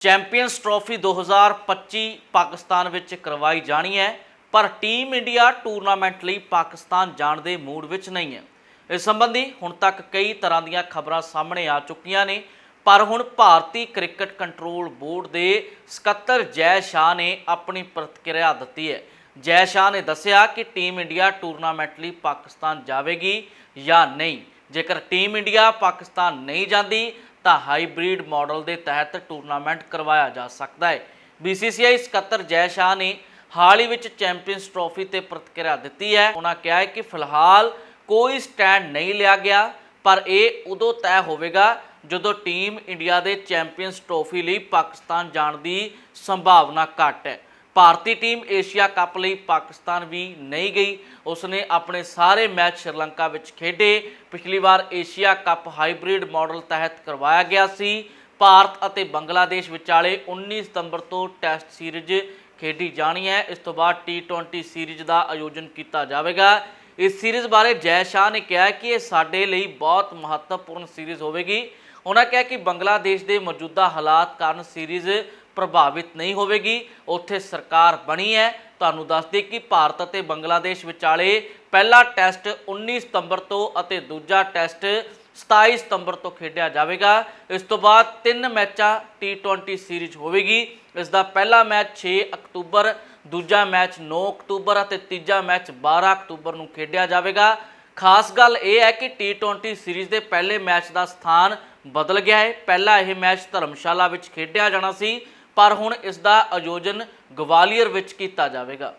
Champions trophy 2025 Pakistan ਵਿੱਚ ਕਰਵਾਈ ਜਾਣੀ ਹੈ, ਪਰ ਟੀਮ ਇੰਡੀਆ ਟੂਰਨਾਮੈਂਟ ਲਈ ਪਾਕਿਸਤਾਨ ਜਾਣ ਦੇ ਮੂਡ ਵਿੱਚ ਨਹੀਂ ਹੈ। ਇਸ ਸੰਬੰਧੀ ਹੁਣ ਤੱਕ ਕਈ ਤਰ੍ਹਾਂ ਦੀਆਂ ਖਬਰਾਂ ਸਾਹਮਣੇ ਆ ਚੁੱਕੀਆਂ ਨੇ, ਪਰ ਹੁਣ ਭਾਰਤੀ ਕ੍ਰਿਕਟ ਕੰਟਰੋਲ ਬੋਰਡ ਦੇ ਸਕੱਤਰ ਜੈ ਸ਼ਾਹ ਨੇ ਆਪਣੀ ਪ੍ਰਤੀਕਿਰਿਆ ਦਿੱਤੀ ਹੈ। ਜੈ ਸ਼ਾਹ ਨੇ ਦੱਸਿਆ ਕਿ ਟੀਮ ਇੰਡੀਆ ਟੂਰਨਾਮੈਂਟ ਲਈ ਪਾਕਿਸਤਾਨ ਜਾਵੇਗੀ ਜਾਂ ਨਹੀਂ। ਜੇਕਰ ਟੀਮ ਇੰਡੀਆ ਪਾਕਿਸਤਾਨ ਨਹੀਂ ਜਾਂਦੀ ਤਾਂ ਹਾਈਬ੍ਰਿਡ ਮਾਡਲ ਦੇ ਤਹਿਤ ਟੂਰਨਾਮੈਂਟ ਕਰਵਾਇਆ ਜਾ ਸਕਦਾ ਹੈ। BCCI ਸਕੱਤਰ ਜੈ ਸ਼ਾਹ ਨੇ ਹਾਲ ਹੀ ਵਿੱਚ ਚੈਂਪੀਅਨਸ ਟਰੋਫੀ ਤੇ ਪ੍ਰਤੀਕਿਰਿਆ ਦਿੱਤੀ ਹੈ। ਉਹਨਾਂ ਕਿਹਾ ਹੈ ਕਿ ਫਿਲਹਾਲ ਕੋਈ ਸਟੈਂਡ ਨਹੀਂ ਲਿਆ ਗਿਆ, ਪਰ ਇਹ ਉਦੋਂ ਤੈਅ ਹੋਵੇਗਾ ਜਦੋਂ ਟੀਮ ਇੰਡੀਆ ਦੇ ਚੈਂਪੀਅਨਸ ਟਰੋਫੀ ਲਈ ਪਾਕਿਸਤਾਨ ਜਾਣ ਦੀ ਸੰਭਾਵਨਾ ਘੱਟ ਹੈ। ਭਾਰਤੀ ਟੀਮ ਏਸ਼ੀਆ ਕੱਪ ਲਈ ਪਾਕਿਸਤਾਨ ਵੀ ਨਹੀਂ ਗਈ। ਉਸਨੇ ਆਪਣੇ ਸਾਰੇ ਮੈਚ ਸ਼੍ਰੀਲੰਕਾ ਵਿੱਚ ਖੇਡੇ। ਪਿਛਲੀ ਵਾਰ ਏਸ਼ੀਆ ਕੱਪ ਹਾਈਬ੍ਰਿਡ ਮਾਡਲ ਤਹਿਤ ਕਰਵਾਇਆ ਗਿਆ ਸੀ। ਭਾਰਤ ਅਤੇ ਬੰਗਲਾਦੇਸ਼ ਵਿਚਾਲੇ 19 ਸਤੰਬਰ ਤੋਂ ਟੈਸਟ ਸੀਰੀਜ਼ ਖੇਡੀ ਜਾਣੀ ਹੈ। ਇਸ ਤੋਂ ਬਾਅਦ T20 ਸੀਰੀਜ਼ ਦਾ ਆਯੋਜਨ ਕੀਤਾ ਜਾਵੇਗਾ। ਇਸ ਸੀਰੀਜ਼ ਬਾਰੇ ਜੈ ਸ਼ਾਹ ਨੇ ਕਿਹਾ ਕਿ ਇਹ ਸਾਡੇ ਲਈ ਬਹੁਤ ਮਹੱਤਵਪੂਰਨ ਸੀਰੀਜ਼ ਹੋਵੇਗੀ। ਉਹਨਾਂ ਕਿਹਾ ਕਿ ਬੰਗਲਾਦੇਸ਼ ਦੇ ਮੌਜੂਦਾ ਹਾਲਾਤ ਕਾਰਨ ਸੀਰੀਜ਼ ਪ੍ਰਭਾਵਿਤ ਨਹੀਂ ਹੋਵੇਗੀ। ਉੱਥੇ ਸਰਕਾਰ ਬਣੀ ਹੈ। ਤੁਹਾਨੂੰ ਦੱਸ ਦੇ ਕਿ ਭਾਰਤ ਅਤੇ ਬੰਗਲਾਦੇਸ਼ ਵਿਚਾਲੇ ਪਹਿਲਾ ਟੈਸਟ 19 ਸਤੰਬਰ ਤੋਂ ਅਤੇ ਦੂਜਾ ਟੈਸਟ 27 ਸਤੰਬਰ ਤੋਂ ਖੇਡਿਆ ਜਾਵੇਗਾ। ਇਸ ਤੋਂ ਬਾਅਦ ਤਿੰਨ ਮੈਚਾਂ T20 ਸੀਰੀਜ਼ ਹੋਵੇਗੀ। ਇਸ ਦਾ ਪਹਿਲਾ ਮੈਚ 6 ਅਕਤੂਬਰ, ਦੂਜਾ ਮੈਚ 9 ਅਕਤੂਬਰ ਅਤੇ ਤੀਜਾ ਮੈਚ 12 ਅਕਤੂਬਰ ਨੂੰ ਖੇਡਿਆ ਜਾਵੇਗਾ। ਖਾਸ ਗੱਲ ਇਹ ਹੈ ਕਿ T20 ਸੀਰੀਜ਼ ਦੇ ਪਹਿਲੇ ਮੈਚ ਦਾ ਸਥਾਨ ਬਦਲ ਗਿਆ ਹੈ। ਪਹਿਲਾ ਇਹ ਮੈਚ ਧਰਮਸ਼ਾਲਾ ਵਿੱਚ ਖੇਡਿਆ ਜਾਣਾ ਸੀ। ਪਰ ਹੁਣ ਇਸ ਦਾ ਆਯੋਜਨ ਗਵਾਲੀਅਰ ਵਿੱਚ ਕੀਤਾ ਜਾਵੇਗਾ।